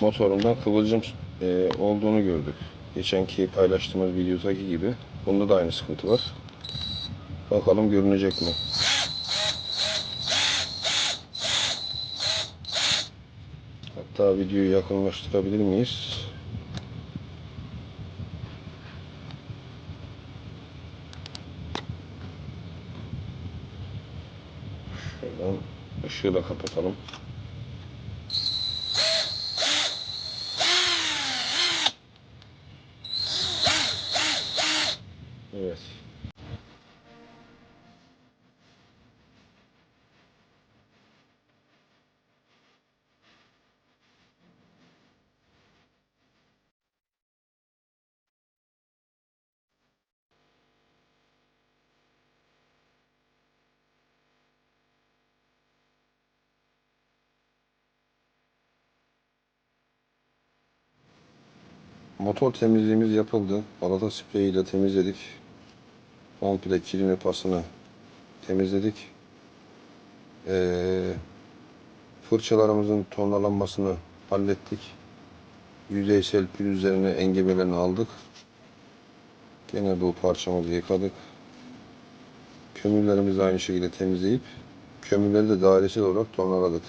motorundan kıvılcım e, olduğunu gördük. Geçenki paylaştığımız videodaki gibi. Bunda da aynı sıkıntı var. Bakalım görünecek mi? Hatta videoyu yakınlaştırabilir miyiz? Şuradan ışığı da kapatalım. Evet. Motor temizliğimiz yapıldı. Balata spreyiyle temizledik. Komple kilini pasını temizledik. Ee, fırçalarımızın tonlalanmasını hallettik. Yüzeysel pürüzlerini, engebelerini aldık. Gene bu parçamızı yıkadık. Kömürlerimizi aynı şekilde temizleyip kömürleri de dairesel olarak tonlaladık.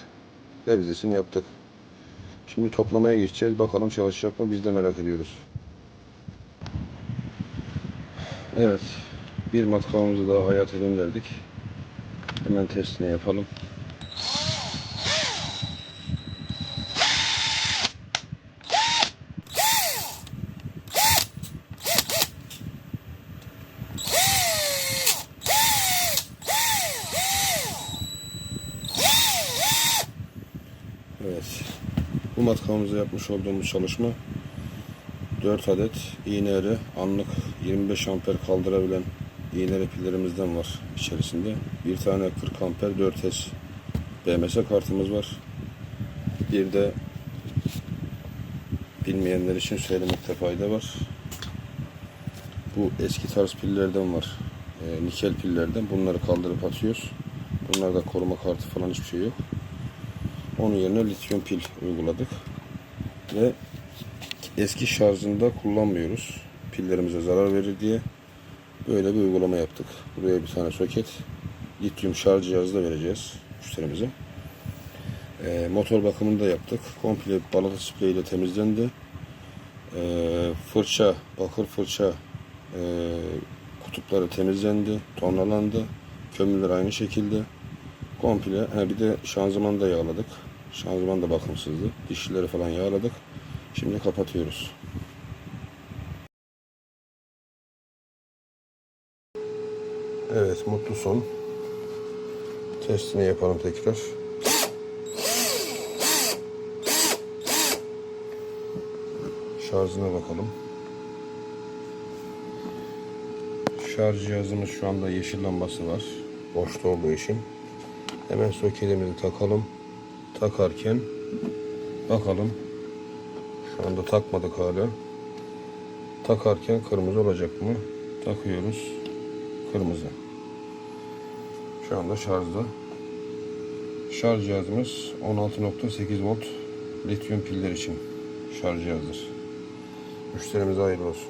Revizesini yaptık. Şimdi toplamaya geçeceğiz. Bakalım çalışacak mı? Biz de merak ediyoruz. Evet. Bir matkabımızı daha hayata gönderdik. Hemen testini yapalım. Evet. Bu matkabımızda yapmış olduğumuz çalışma 4 adet iğneli anlık 25 amper kaldırabilen iğneli pillerimizden var içerisinde. Bir tane 40 amper 4S BMS kartımız var. Bir de bilmeyenler için söylemekte fayda var. Bu eski tarz pillerden var. E, nikel pillerden. Bunları kaldırıp atıyoruz. Bunlarda koruma kartı falan hiçbir şey yok. Onun yerine lityum pil uyguladık. Ve eski şarjında kullanmıyoruz. Pillerimize zarar verir diye böyle bir uygulama yaptık. Buraya bir tane soket, lityum şarj cihazı da vereceğiz müşterimize. Ee, motor bakımını da yaptık. Komple balata sprey ile temizlendi. Ee, fırça, bakır fırça e, kutupları temizlendi, tonlalandı. Kömürler aynı şekilde. Komple. Ha, bir de şanzımanı da yağladık. Şanzıman da bakımsızdı. Dişlileri falan yağladık. Şimdi kapatıyoruz. Evet mutlu son. Testini yapalım tekrar. Şarjına bakalım. Şarj cihazımız şu anda yeşil lambası var. Boşta olduğu için. Hemen soketimizi takalım. Takarken bakalım. Şu anda takmadık hala. Takarken kırmızı olacak mı? Takıyoruz. Kırmızı. Şu anda şarjda. Şarj cihazımız 16.8 volt lityum piller için şarj cihazıdır. Müşterimize hayırlı olsun.